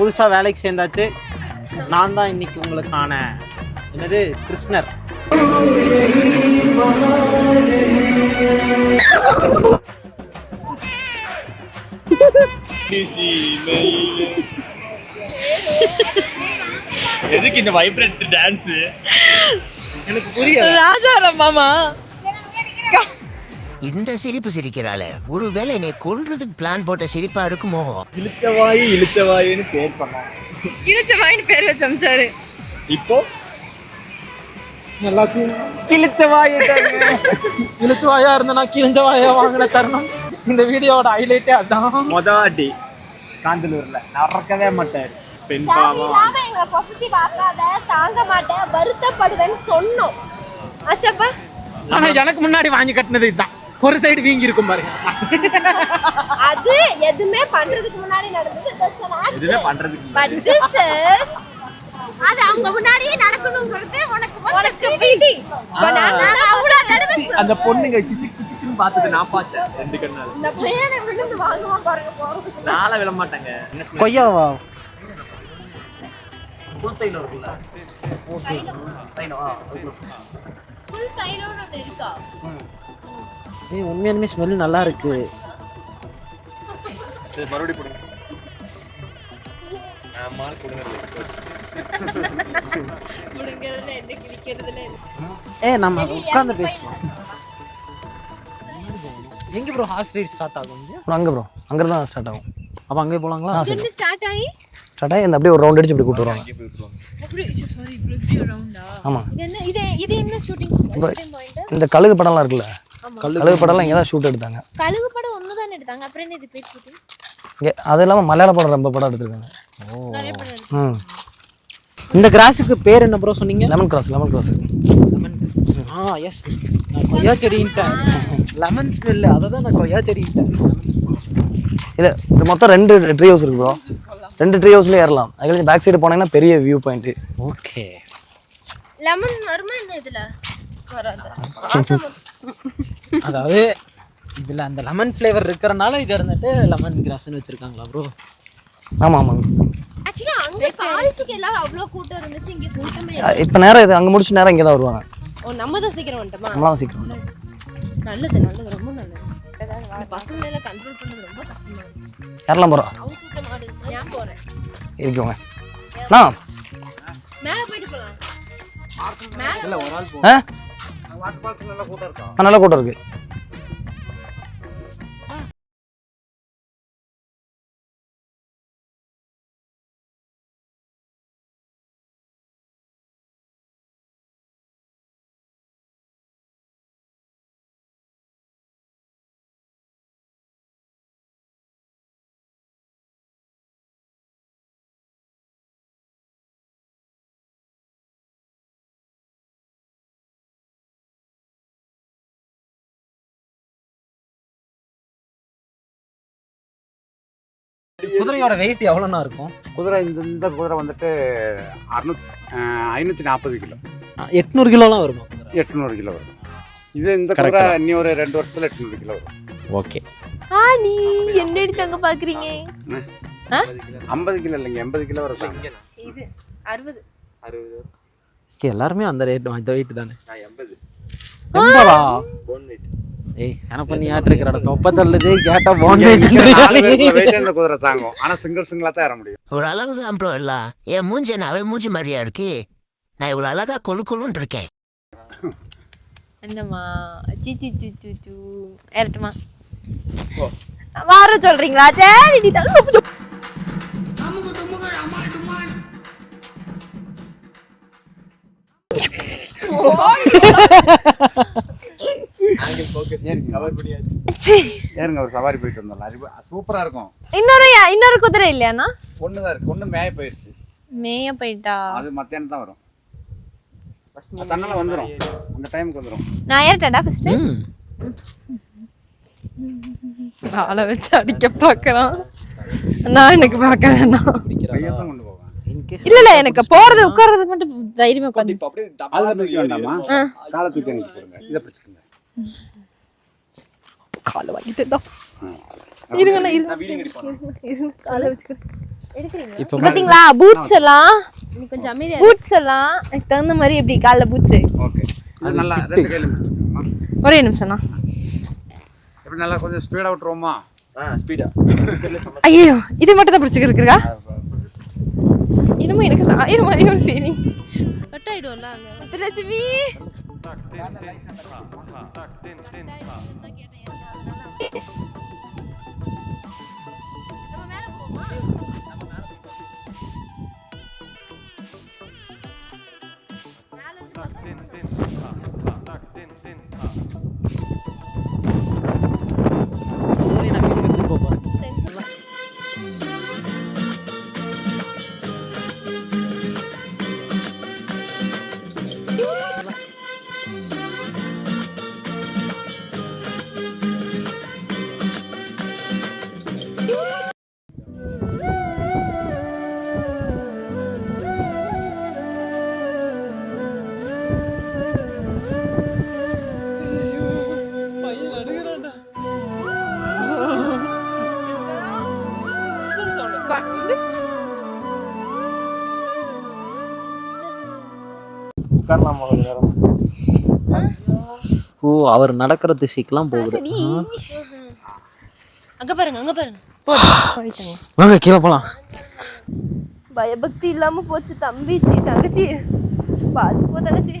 புதுசாக வேலைக்கு சேர்ந்தாச்சு. நான் தான் இன்னைக்கு உங்களுக்கான என்னது? கிருஷ்ணர். எதுக்கு இந்த வைப்ரண்ட் டான்ஸ் எனக்கு புரியல. ராஜாராம் மாமா இந்த சிரிப்பு சிரிக்கிறாளே. ஒருவேளை என்னை கொல்றதுக்கு பிளான் போட்ட சிரிப்பா இருக்குமோ? இழுச்சவாயி இழுச்சவாயின்னு பேர் பண்ணோம். இழுச்ச வாயின்னு பேர் வச்சு அமிச்சாரு இப்போ? எல்லாத்தையும் கிழிச்சவாயிட்டாங்க இழிச்சு வாயா இருந்தனா கிழிஞ்ச வாயா வாங்கின தருணம். இந்த வீடியோவோட ஹைலைட்டே அதான். மொத வாட்டி காந்தலூர்ல நடக்கவே மாட்டாரு. பெண் பாவம். தேவையில்லாம எங்க பொசிட்டிவ் ஆக்காத தாங்க மாட்டேன் வருத்தப்படுவேன்னு சொன்னோம். ஆச்சப்பா. ஆனா எனக்கு முன்னாடி வாங்கி கட்டினது இதுதான். ஒரு சைடு வீங்கி இருக்கும் பாருங்க. அது எதுவுமே பண்றதுக்கு முன்னாடி நடந்தது. பண்றதுக்கு But this is அது அவங்க முன்னாடியே உனக்கு உனக்கு சொன்னேன். அந்த பொண்ணுங்க சிச்சிக் பார்த்தது நான் பார்த்தேன் ரெண்டு கண்ணால. இந்த பையனை விழுந்து வாங்குவான் பாருங்க போறதுக்கு. நாள விட மாட்டாங்க. கொய்யாவா? ஃபுல் இருக்கா? ஏய் உண்மையாலுமே ஸ்மெல் நல்லா இருக்கு. சரி மறுபடியும் போடுங்க ஆமா கொடுங்க ஏ நம்ம உட்காந்து பேசலாம். எங்க ப்ரோ ஹார்ஸ் ரைட் ஸ்டார்ட் ஆகும் அங்கே ப்ரோ அங்கே தான் ஸ்டார்ட் ஆகும். அப்ப அங்கே போலாங்களா? ஸ்டார்ட் ஆகி? ஸ்டார்ட் ஆகி இந்த அப்படியே ஒரு ரவுண்ட் அடிச்சு இப்படி கூட்டு வருவாங்க. ஆமாம் இது என்ன இது இது என்ன ஷூட்டிங் இந்த கழுகு படம்லாம் இருக்குல்ல? கழுகு படம்லாம் இங்கே தான் ஷூட் எடுத்தாங்க. கழுகு படம் ஒன்று தானே எடுத்தாங்க? அப்புறம் என்ன இது பேர் ஷூட்டிங் இங்கே அது இல்லாமல் மலையாள படம் ரொம்ப படம் எடுத்திருக்காங்க. ம். இந்த கிராஸுக்கு பேர் என்ன ப்ரோ சொன்னீங்க? Lemon grass lemon grass lemon ஆ எஸ் நான் கொய்யா செடின்ட்டேன் லெமன் ஸ்மெல் அதை தான் நான் கொய்யா செடின்ட்டேன் இல்லை இது மொத்தம் ரெண்டு ட்ரீ ஹவுஸ் இருக்கு ப்ரோ ரெண்டு ட்ரீ ஹவுஸ்லேயே ஏறலாம். அதுக்கு பேக் சைடு போனீங்கன்னா பெரிய வியூ பாயிண்ட்டு ஓகே லெமன் வருமா என்ன இதுல? வராது. அதாவது இதில் அந்த லெமன் ஃப்ளேவர் இருக்கிறனால இது இருந்துட்டு லெமன் கிராஸ்னு வச்சுருக்காங்களா ப்ரோ ஆமாம் ஆமாங்க. இப்போ நேரம் இது அங்கே முடிச்சு நேரம் இங்கே தான் வருவாங்க. ஓ நம்ம தான் சீக்கிரம் வந்துட்டோமா? நம்மளாம் சீக்கிரம் நல்லது நல்லது ரொம்ப நல்லது. பசங்களை கண்ட்ரோல் பண்ணது ரொம்ப கஷ்டமா இருக்கு. யாரெல்லாம் போகிறோம் நான் போறேன். இருக்கோங்க. அண்ணா மேல போயிட்டு போலாம். மேல ஆ ஆ, நல்ல கூட்டம் இருக்கு. குதிரையோட வெயிட் எவ்வளோண்ணா இருக்கும்? குதிரை இந்த இந்த குதிரை வந்துட்டு அறுநூத் ஐநூற்றி நாற்பது கிலோ. எட்நூறு கிலோலாம் வருமா குதிரை? எட்நூறு கிலோ வரும். இது இந்த குதிரை இன்னி ஒரு ரெண்டு வருஷத்துல எட்நூறு கிலோ வரும். ஓகே. ஆ நீ என்னடி தங்க பாக்குறீங்க? ஐம்பது கிலோ இல்லைங்க எண்பது கிலோ வரும். இது அறுபது. எல்லாருமே அந்த ரேட் இந்த வெயிட் தானே? நான் எண்பது. எண்பதா? ஏய் சனப்பண்ணி ஆட்டிருக்கிறட தொப்ப தள்ளுது கேட்டா இந்த குதிரை தாங்கும். ஆனா சிங்கிள் சிங்கிளா தான் ஏற முடியும். ஒரு அழகு ப்ரோ இல்ல என் மூஞ்சி என்ன அவன் மூஞ்சி மாதிரியா இருக்கு? நான் இவ்வளவு அழகா கொழு கொழுன்னு இருக்கேன். என்னம்மா? சி சி சி சி சி. ஏறட்டுமா? வார சொல்றீங்களா? சரி நீ தங்க பண்ணியாச்சு ஏறுங்க. ஒரு சவாரி போயிட்டு வந்தோம் அருமை- சூப்பரா இருக்கும். இன்னொரு இன்னொரு குதிரை இல்லையாண்ணா ஒன்று தான் இருக்கு. ஒன்று மேய போயிருச்சு. மேய போயிட்டா? அது மத்தியானம் தான் வரும். தன்னால வந்துடும் அந்த டைமுக்கு வந்துடும் நான் ஏறட்டா ஃபர்ஸ்ட் ஆளை வச்சு அடிக்க பார்க்கறான். நான் எனக்கு கையத்தான் கொண்டு போவேன். இல்ல இல்ல எனக்கு போறது உட்கார்றது மட்டும் தைரியமா உட்காந்து அப்படியே காலை தூக்கி இதை காலை வாங்கிட்டு இருங்கண்ணா இருங்க. காலை வச்சுக்கிறேன் எடுக்கிறீங்களா? இப்போ பாத்தீங்களா பூட்ஸ் எல்லாம்? கொஞ்சம் பூட்ஸ் எல்லாம் எனக்கு தகுந்த மாதிரி எப்படி காலைல பூட்ஸ் ஓகே. அது நல்லா ரெண்டு கையில் ஒரே நிமிஷம்ண்ணா. எப்படி நல்லா கொஞ்சம் ஸ்பீடாக விட்டுருவோமா? ஸ்பீடா ஐயோ இது மட்டும் தான் பிடிச்சிருக்கா என்னமோ எனக்கு சாயிர மாதிரி ஒரு ஃபீலிங் கட் ஆயிடும்ல அங்க முத்துலட்சுமி நம்ம மேல போமா நான் உட்காரலாமா கொஞ்ச நேரம் ஓ அவர் நடக்கிற திசைக்கெல்லாம் போகுது. அங்க பாருங்க அங்க பாருங்க. வாங்க கீழே போலாம். பயபக்தி இல்லாம போச்சு தம்பிச்சி தங்கச்சி. பார்த்து போ தங்கச்சி.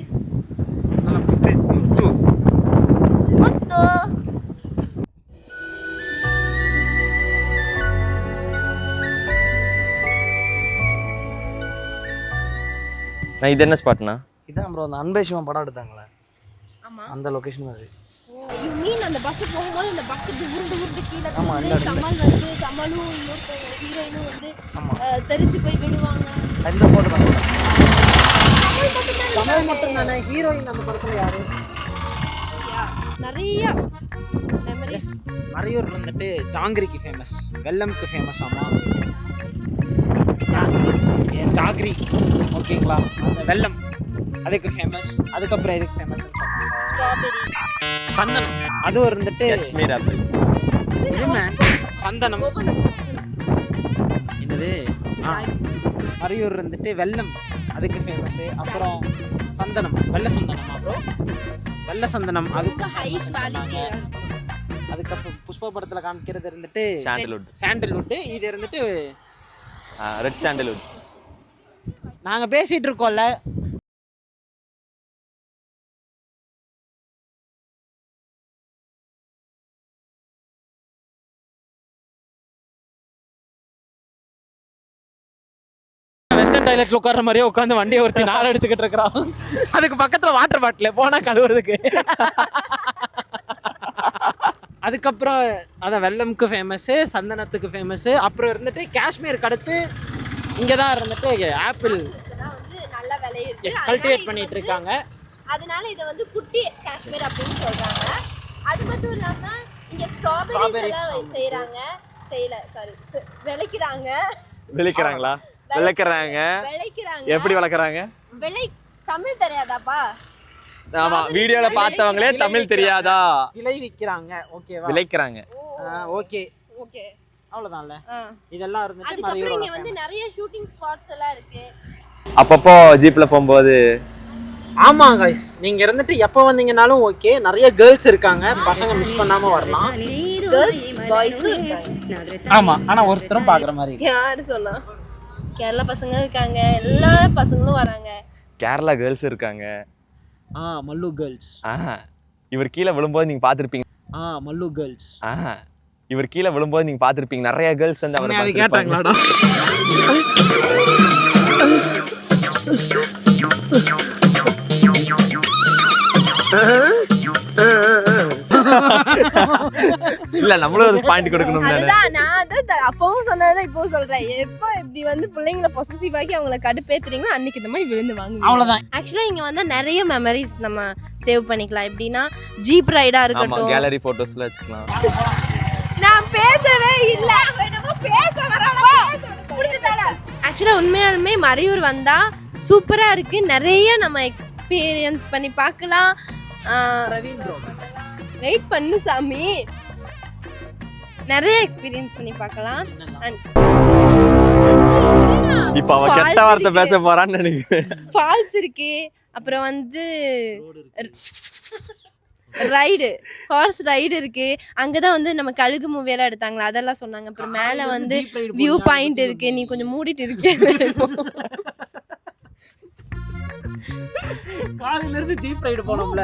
இது என்ன ஸ்பாட்னா இதான் ப்ரோ அந்த அன்பேஷமா படம் எடுத்தாங்களே. ஆமா. அந்த லொகேஷன் அது யூ மீன் அந்த பஸ் போகும்போது அந்த பஸ் இப்படி உருண்டு உருண்டு கீழே வந்து அந்த. கமல் வந்து கமலும் இன்னொருத்தவங்க ஹீரோயினும் வந்து அஹ், தெரிச்சு போய் விடுவாங்க. இந்த ஸ்பாட் தான் கமல் மட்டும் தானே ஹீரோயின் அந்த படத்துல யாரு? நிறைய மெமரிஸ் மறையூர் வந்துட்டு ஜாங்கிரிக்கு ஃபேமஸ் வெள்ளம்க்கு ஃபேமஸ் ஆமா. ஜாகிரி ஓகேங்களா? அந்த வெள்ளம் அதுக்கு ஃபேமஸ் அதுக்கப்புறம் எதுக்கு ஃபேமஸ் ஸ்ட்ராபெரி சந்தனம். அதுவும் இருந்துட்டு காஷ்மீர் ஆப்பிள். இது man, சந்தனம். என்னது? ஆ, மறையூர் இருந்துட்டு வெள்ளம் அதுக்கு ஃபேமஸ் அப்புறம் சந்தனம். வெள்ளை சந்தனம். அப்புறம் வெள்ளை சந்தனம். அதுக்கு ஹை குவாலிட்டி அதுக்கப்புறம் புஷ்ப படத்துல காமிக்கிறது இருந்துட்டு சாண்டல்வுட் சாண்டல்வுட் இது இருந்துட்டு ரெட் சாண்டல்வுட் நாங்க பேசிட்டு இருக்கோம்ல. டாய்லெட்ல உட்கார்ற மாதிரியே உட்காந்து வண்டியை ஒருத்தி நார் அடிச்சுக்கிட்டு இருக்கிறான் அதுக்கு பக்கத்துல வாட்டர் பாட்டில் போனா கழுவுறதுக்கு. அதுக்கப்புறம் அதான் வெள்ளம்க்கு ஃபேமஸ்ஸு சந்தனத்துக்கு ஃபேமஸ்ஸு அப்புறம் இருந்துட்டு காஷ்மீருக்கு அடுத்து இங்கே தான் இருந்துட்டு ஆப்பிள். நல்ல விலை இருக்கு எஸ் அதனால கல்டிவேட் பண்ணிட்டு இருக்காங்க. அதனால இதை வந்து குட்டி காஷ்மீர் அப்படின்னு சொல்றாங்க. அது மட்டும் இல்லாம இங்க ஸ்ட்ராபெரிஸ் எல்லாம் செய்யறாங்க. செய்யல சாரி விளைக்கிறாங்க. விளைக்கிறாங்களா? விளக்குறாங்க. விளைக்கிறாங்க. எப்படி வளர்க்குறாங்க விளை தமிழ் தெரியாதாப்பா? ஆமா வீடியோல பார்த்தவங்களே தமிழ் தெரியாதா? விளைவிக்கிறாங்க ஓகேவா? விளைக்கிறாங்க. ஓகே. ஓகே. அவ்வளோதான்ல இதெல்லாம் இருந்துட்டு அதுக்கப்புறம் இங்க வந்து நிறைய ஷூட்டிங் ஸ்பாட்ஸ் எல்லாம் இருக்கு. அப்பப்போ ஜீப்ல போகும்போது ஆமா கைஸ் நீங்க இருந்துட்டு எப்போ வந்தீங்கனாலும் ஓகே. நிறைய கேர்ள்ஸ் இருக்காங்க. பசங்க மிஸ் பண்ணாம வரலாம். கேர்ள்ஸ் பாய்ஸும் இருக்காங்க. ஆமா ஆனா ஒருத்தரும் பாக்குற மாதிரி இருக்கு. யாரு சொன்னா? கேரளா பசங்க இருக்காங்க. எல்லா பசங்களும் வராங்க. கேரளா கேர்ள்ஸ் இருக்காங்க. ஆ மல்லு கேர்ள்ஸ் ஆஹா இவர் கீழே விழும்போது நீங்க பார்த்திருப்பீங்க. ஆ மல்லு கேர்ள்ஸ் ஆஹா இவர் கீழே விழும்போது நீங்க பார்த்திருப்பீங்க. நிறைய கேர்ள்ஸ் வந்து அவரை. கேட்டாங்களாடா? இல்ல நம்மளும் ஒரு பாயிண்ட் கொடுக்கணும் தானே. அதுதான் நான் அதான் த- அப்பவும் சொன்னதை இப்பவும் சொல்றேன். எப்போ இப்படி வந்து பிள்ளைங்களை பொசசிவ் ஆக்கி அவங்கள கடுப்பேத்துறீங்களோ அன்னைக்கு இந்த மாதிரி விழுந்து வாங்குவீங்க. அவ்வளவுதான். ஆக்சுவலா இங்க வந்து நிறைய மெமரிஸ் நம்ம சேவ் பண்ணிக்கலாம். எப்படின்னா ஜீப் ரைடா ஆமா இருக்கட்டும். கேலரி போட்டோஸ்ல வச்சுக்கலாம். நான் பேசவே இல்ல. பேச ஆக்சுவலா உண்மையாலுமே மறையூர் வந்தா சூப்பரா இருக்கு. நிறைய நம்ம எக்ஸ்பீரியன்ஸ் பண்ணி பார்க்கலாம். வெயிட் பண்ணு சாமி. நிறைய எக்ஸ்பீரியன்ஸ் பண்ணி பார்க்கலாம். அண்ட் இப்ப அவ கெட்ட வார்த்தை. பேச போறான்னு நினைக்கிறேன். ஃபால்ஸ் இருக்கு. அப்புறம் வந்து ரைடு ஹார்ஸ் ரைடு இருக்கு. அங்கதான் வந்து நம்ம கழுகு மூவி எல்லாம் எடுத்தாங்களா? அதெல்லாம் சொன்னாங்க. அப்புறம் மேல வந்து வியூ பாயிண்ட் இருக்கு. நீ கொஞ்சம் மூடிட்டு இருக்கே காலையில இருந்து ஜீப் ரைடு போனோம்ல.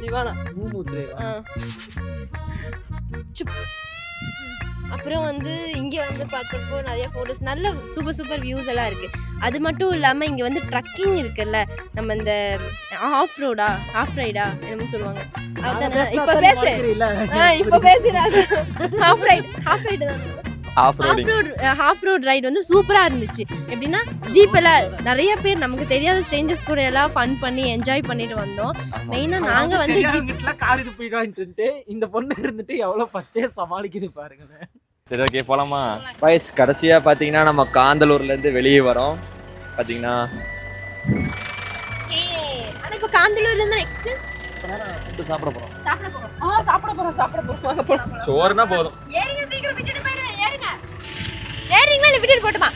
திவானா. மூமூத்ரே ஆ. சுப். அப்புறம் வந்து இங்க வந்து பார்த்தப்போ நிறைய போட்டோஸ் நல்ல சூப்பர் சூப்பர் வியூஸ் எல்லாம் இருக்கு. அது மட்டும் இல்லாம இங்க வந்து ட்ரக்கிங் இருக்குல்ல. நம்ம இந்த ஆஃப் ரோடா ஆஃப் ரைடா என்னமோ சொல்லுவாங்க. இப்ப பேசு. ஆ, இப்ப பேசுறாரு ஹாஃப் ரைட் ஹாஃப் ரைடு தான். Off road half road ride வந்து சூப்பரா இருந்துச்சு. எப்படின்னா ஜீப் எல்லாம் நிறைய பேர் நமக்கு தெரியாத ஸ்ட்ரேஞ்சர்ஸ் கூட எல்லாம் ஃபன் பண்ணி என்ஜாய் பண்ணிட்டு வந்தோம். மெயினா நாங்க வந்து ஜீப் வீட்டுல கார் இது போயிட்டு இந்த பொண்ணு இருந்துட்டு எவ்வளவு பச்சையா சமாளிக்குது பாருங்க. சரி ஓகே போலாமா? பாய்ஸ் கடைசியா பாத்தீங்கன்னா நம்ம காந்தலூர்ல இருந்து வெளியே வரோம். பாத்தீங்கன்னா ஆனா இப்ப சாப்பிட போறோம். சாப்பிட போறோம். ஆ சாப்பிட போறோம் சாப்பிட போறோம். வாங்க போலாம். சோறுனா போதும். ஏறுங்க சீக்கிரம் விட்டுட்டு போயிருவேன் ஏறுங்க. ஏறிங்களா இல்ல விட்டுட்டு போட்டுமா?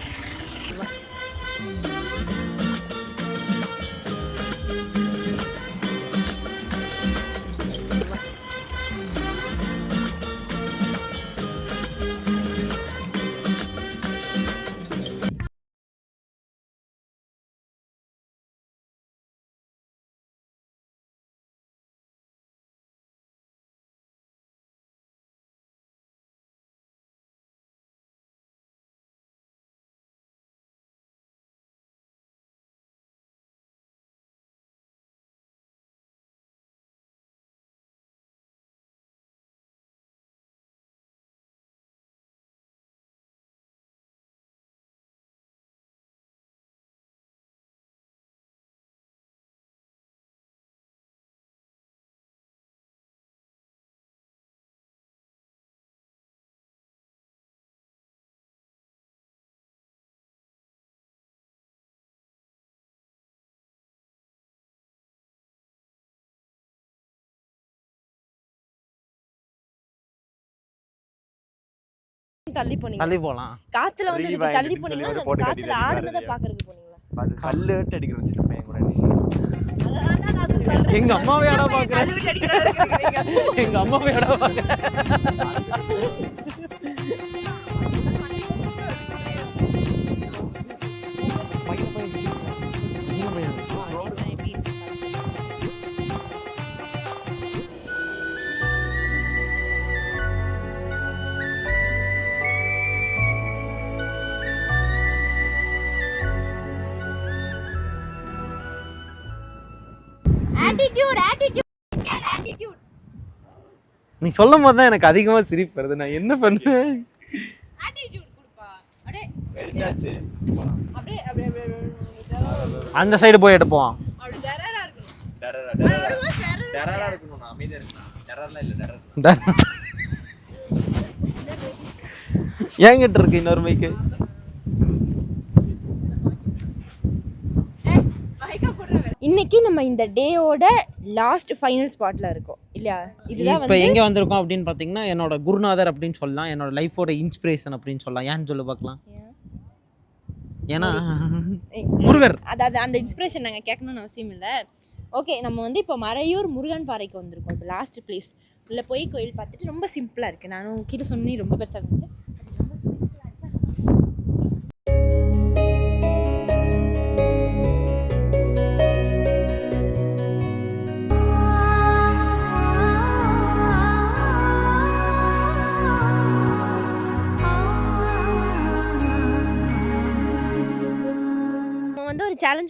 தள்ளி போனீங்க தள்ளி போலாம். காத்துல வந்து இதுக்கு தள்ளி ன்னு போனீங்களா? சொல்லி ஒரு இல்ல photo காத்துல ஆடுனதை. பாக்குறதுக்கு போனீங்களா? அது கல்லு விட்டு அடிக்கிற வச்சுட்டு பையன் கூட. எங்க அம்மாவே அடா பாக்குறேன். எங்க அம்மாவே அடா பாக்குறேன் நீ சொல்லும் போது தான் எனக்கு அதிகமா சிரிப்பு வருது. நான் என்ன பண்ணுவேன் அந்த சைடு போய் எடுப்போம். அப்படி டெரரா இருக்கணும். டெரரா டெரரா டெரரா இருக்கணும் நான் அமைதியா இருக்கணும் டெரர்லாம் இல்ல டெரர் ஏங்கிட்ட இருக்கு இன்னொரு மைக்கு இன்னைக்கு நம்ம இந்த டேயோட லாஸ்ட் ஃபைனல் ஸ்பாட்ல இருக்கோம். இல்லையா? இதுதான் இப்போ எங்க வந்திருக்கோம் அப்படின்னு பாத்தீங்கன்னா என்னோட குருநாதர் அப்படின்னு சொல்லலாம். என்னோட லைஃபோட இன்ஸ்பிரேஷன் அப்படின்னு சொல்லலாம். ஏன்னு சொல்லு பார்க்கலாம். ஏன்னா முருகர். அதாவது அந்த இன்ஸ்பிரேஷன் நாங்கள் கேட்கணும்னு அவசியம் இல்லை. ஓகே நம்ம வந்து இப்போ மறையூர் முருகன் பாறைக்கு வந்திருக்கோம். இப்போ லாஸ்ட் பிளேஸ் உள்ள போய் கோயில் பார்த்துட்டு ரொம்ப சிம்பிளாக இருக்குது நானும் உங்ககிட்ட சொன்னி ரொம்ப பெருசாக இருந்துச்சு.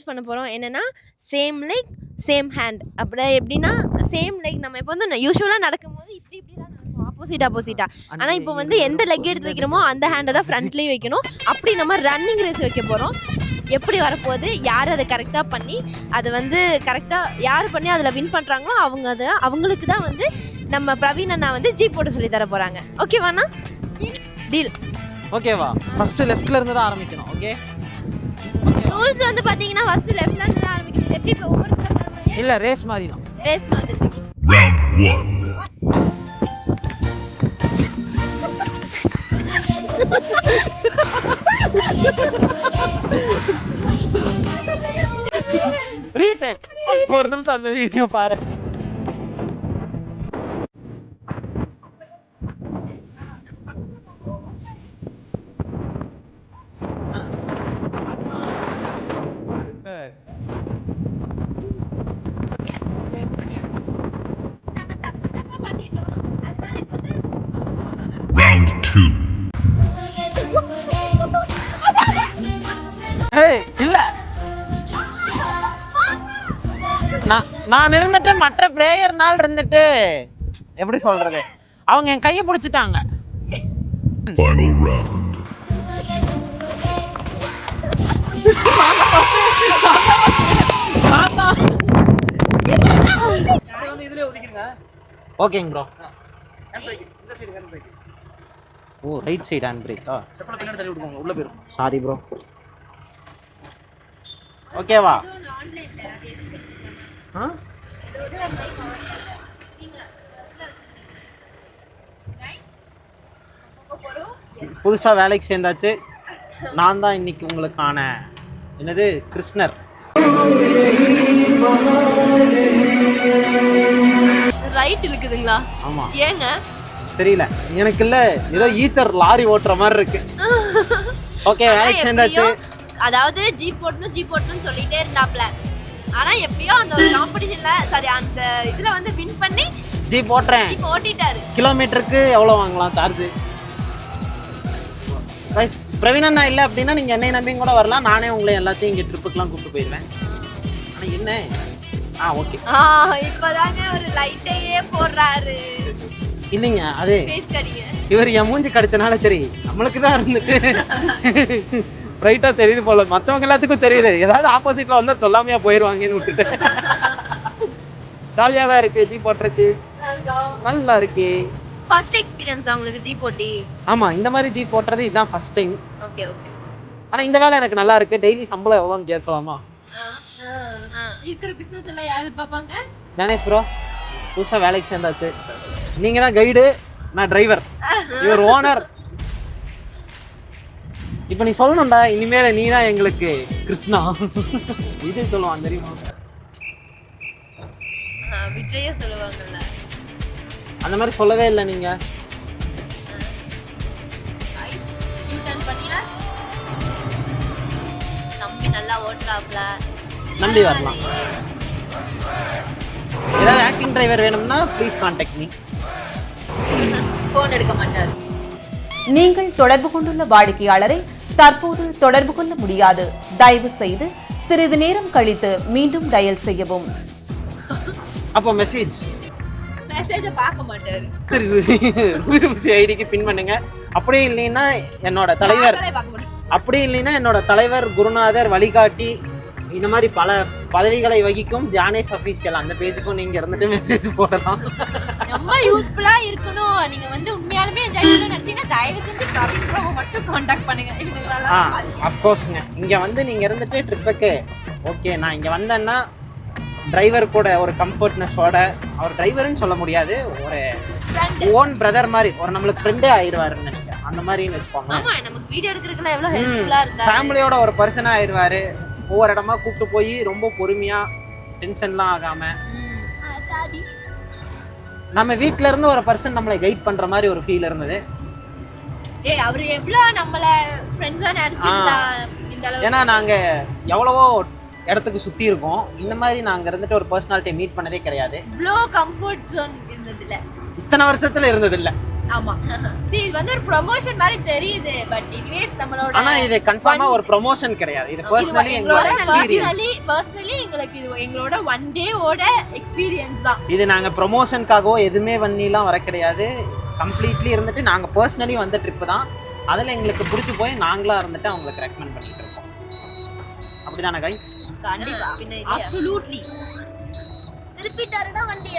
பண்ண போகிறோம் என்னென்னா சேம் லெக் சேம் ஹேண்ட் அப்படி எப்படின்னா சேம் லெக் நம்ம இப்போ வந்து யூஸ்வலாக நடக்கும்போது இப்படி இப்படி தான் நடக்கும். ஆப்போசிட் ஆப்போசிட்டாக ஆனால் இப்போ வந்து எந்த லெக் எடுத்து வைக்கிறோமோ அந்த ஹேண்டை தான் ஃப்ரண்ட்லேயும் வைக்கணும். அப்படி நம்ம ரன்னிங் ரேஸ் வைக்க போகிறோம் எப்படி வரப்போகுது யார் அதை கரெக்டாக பண்ணி அதை வந்து கரெக்டாக யார் பண்ணி அதில் வின் பண்ணுறாங்களோ அவங்க அதை அவங்களுக்கு தான் வந்து நம்ம பிரவீன் அண்ணா வந்து ஜீப் போட்டு சொல்லி தர போகிறாங்க ஓகேவாண்ணா டீல் ஓகேவா ஃபர்ஸ்ட் லெஃப்ட்ல இருந்து தான் ஆரம்பிக்கணும் ஓகே ரூல்ஸ் வந்து பாத்தீங்கன்னா ஃபர்ஸ்ட் லெஃப்ட்ல இருந்து தான் ஆரம்பிக்குது. எப்படி இப்போ ஒவ்வொரு இல்ல ரேஸ் மாதிரி தான் ரேஸ் மாதிரி ஒரு நிமிஷம் அந்த வீடியோ பாருங்க நான் இருந்துட்டு மற்ற பிளேயர்னால் இருந்துட்டு எப்படி சொல்றது? அவங்க என் கையை பிடிச்சிட்டாங்க. ஓகேங்க ப்ரோ ஓ ரைட் சைடு ஹேண்ட் பிரேக்கா உள்ள போயிரும் சாரி ப்ரோ ஓகேவா ஆ? புதுசா வேலைக்கு சேர்ந்தாச்சு. நான் தான் இன்னைக்கு உங்களுக்கான என்னது? கிருஷ்ணர். ரைட் இழுக்குதுங்களா ஆமா. ஏங்க? தெரியல. எனக்கு இல்ல ஏதோ ஈச்சர் லாரி ஓட்டுற மாதிரி இருக்கு. ஓகே வேலைக்கு சேர்ந்தாச்சு. அதாவது ஜீப் ஓட்டணும் ஜீப் ஓட்டணும்னு சொல்லிட்டே இருந்தாப்ல. ஆனா எப்படியோ அந்த ஒரு காம்படிஷன்ல சாரி அந்த இதுல வந்து வின் பண்ணி ஜீப் ஓட்டுறேன். ஜீப் ஓட்டிட்டாரு. கிலோமீட்டருக்கு எவ்வளோ வாங்கலாம் சார்ஜ் வைஸ் பிரவீன் அண்ணா இல்லை அப்படின்னா நீங்கள் என்னை நம்பியும் கூட வரலாம். நானே உங்களை எல்லாத்தையும் இங்கே ட்ரிப்புக்கெலாம் கூப்பிட்டு போயிடுவேன். ஆனால் என்ன? ஆ ஓகே ஆ இப்பதாங்க ஒரு லைட்டையே போடுறாரு. இல்லைங்க அது? கடிங்க. இவர் என் மூஞ்சி கடிச்சனால சரி நம்மளுக்கு தான் இருந்துட்டு. ரைட்டாக தெரியுது போல. மற்றவங்க எல்லாத்துக்கும் தெரியுது. ஏதாவது ஆப்போசிட்டில் வந்தால் சொல்லாமையா போயிடுவாங்கன்னு விட்டுட்டு. ஜாலியாக தான் இருக்கு ஜீப் ஓட்டுறதுக்கு நல்லா இருக்கு. ஃபர்ஸ்ட் எக்ஸ்பீரியன்ஸ் தான் உங்களுக்கு ஜீப் ஓட்டி ஆமாம் இந்த மாதிரி ஜீப் ஓட்டுறது இதுதான் ஃபர்ஸ்ட் டைம் ஓகே ஓகே ஆனா இந்த வேலை எனக்கு நல்லா இருக்கு. டெய்லி சம்பளம் எவ்வளோன்னு கேட்கலாமா? இருக்கிற பிசினஸ் எல்லாம் யாரு பாப்பாங்க கணேஷ் ப்ரோ புதுசாக வேலைக்கு சேர்ந்தாச்சு. நீங்கள் தான் கைடு நான் டிரைவர் இவர் ஓனர் இப்போ நீ சொல்லணும்டா இனிமேல் நீ தான் எங்களுக்கு கிருஷ்ணா. விஜய் சொல்லுவான் தெரியுமா? விஜய சொல்லுவாங்கல்ல. அந்த மாதிரி சொல்லவே இல்லை பண்ணியாச்சு தம்பி நல்லா ஓட்டுறாப்ல. நம்பி வரலாம். ஏதாவது ஆக்டிங் டிரைவர் வேணும்னா ப்ளீஸ் கான்டாக்ட் மீ போன் எடுக்க மாட்டார். நீங்கள் தொடர்பு கொண்டுள்ள வாடிக்கையாளரை தற்போது தொடர்பு கொள்ள முடியாது. தயவு செய்து சிறிது நேரம் கழித்து மீண்டும் டயல் செய்யவும். அப்போ மெசேஜ் மெசேஜ பார்க்க மாட்டாரு. சரி ரூபிசி ஐடிக்கு பின் பண்ணுங்க. அப்படியே இல்லைன்னா என்னோட தலைவர். பார்க்கவே பார்க்க மாட்டாரு. அப்படி இல்லைன்னா என்னோட தலைவர் குருநாதர் வழிகாட்டி இந்த மாதிரி பல பதவிகளை வகிக்கும் தியானேஷ் அஃபீஷியல் அந்த பேஜுக்கும் நீங்க இருந்துட்டு மெசேஜ் போடலாம். ரொம்ப யூஸ்ஃபுல்லா இருக்கணும். நீங்க வந்து உண்மையாலுமே என்ஜாய் பண்ண நினைச்சீங்கன்னா தயவு செஞ்சு பிரவீன் ப்ரோவை மட்டும் காண்டாக்ட் பண்ணுங்க. ஆ அஃப்கோர்ஸ்ங்க இங்க வந்து நீங்க இருந்துட்டு ட்ரிப்புக்கு ஓகே நான் இங்க வந்தேன்னா டிரைவர் கூட ஒரு கம்ஃபர்ட்னஸோட அவர் டிரைவர்னு சொல்ல முடியாது. ஒரு. ஓன் பிரதர் மாதிரி ஒரு நம்மளுக்கு ஃப்ரெண்டே ஆயிடுவாருன்னு நினைக்கிறேன். அந்த மாதிரின்னு வச்சுக்கோங்க ஆமா நமக்கு வீடியோ எடுக்கிறதுக்குலாம் எவ்வளவு ஹெல்ப்ஃபுல்லா இருந்தாரு ஃபேமிலியோட ஒரு பர்சனா ஆயிடுவாரு. ஒவ்வொரு இடமா கூப்பிட்டு போய் ரொம்ப பொறுமையா டென்ஷன்லாம் ஆகாம. நம்ம வீட்ல இருந்து ஒரு பர்சன் நம்மளை கைட் பண்ற மாதிரி ஒரு ஃபீல் இருந்தது. ஏய் அவரு எவ்வளவு நம்மள ஃப்ரெண்ட்ஸா நினைச்சிருந்தா இந்த அளவுக்கு? ஏன்னா நாங்க எவ்வளவோ இடத்துக்கு சுத்தி இருக்கோம். இந்த மாதிரி நாங்க இருந்துட்டு ஒரு பர்சனாலிட்டியை மீட் பண்ணதே கிடையாது. இவ்ளோ கம்ஃபர்ட் ஜோன் இருந்ததுல. இத்தனை வருஷத்துல இருந்தது இல்ல ஆமா. See இது வந்து ஒரு ப்ரமோஷன் மாதிரி தெரியுது பட் எனிவேஸ் நம்மளோட ஆனா இது கன்ஃபார்மா ஒரு ப்ரொமோஷன் கிடையாது. இது பர்சனலி எங்களோட பர்சனலி பர்சனலி எங்களுக்கு இது எங்களோட ஒன் டேவோட எக்ஸ்பீரியன்ஸ் தான். இது நாங்க ப்ரொமோஷனுக்காகவோ எதுவுமே பண்ணிலாம் வர கிடையாது. கம்ப்ளீட்லி இருந்துட்டு நாங்க பர்சனலி வந்த ட்ரிப்பு தான். அதுல எங்களுக்கு பிடிச்சி போய் நாங்களா இருந்துட்டு அவங்களுக்கு ரெக்கமெண்ட் பண்ணிட்டு இருக்கோம். அப்படிதானே கைஸ் கண்டிப்பா. அப்சல்யூட்லி திருப்பிட்டாருடா வண்டிய?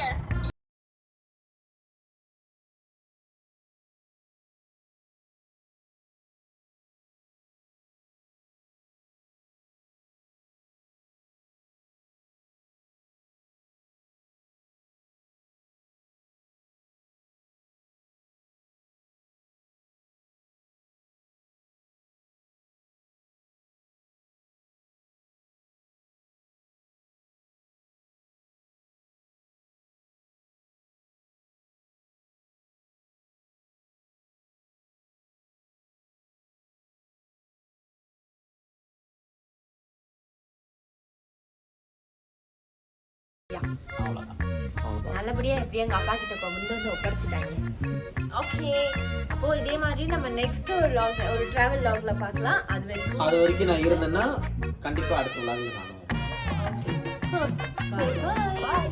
நல்லபடியா எப்படியும் எங்க அப்பா கிட்ட கொண்டு வந்து ஒப்படைச்சிட்டாங்க. ஓகே அப்போ இதே மாதிரி நம்ம நெக்ஸ்ட் ஒரு லாக் ஒரு டிராவல் லாக்ல பார்க்கலாம். அது வரைக்கும் அது வரைக்கும் நான் இருந்தேன்னா கண்டிப்பாக அடுத்த விழாவில் நான் பாய் பாய்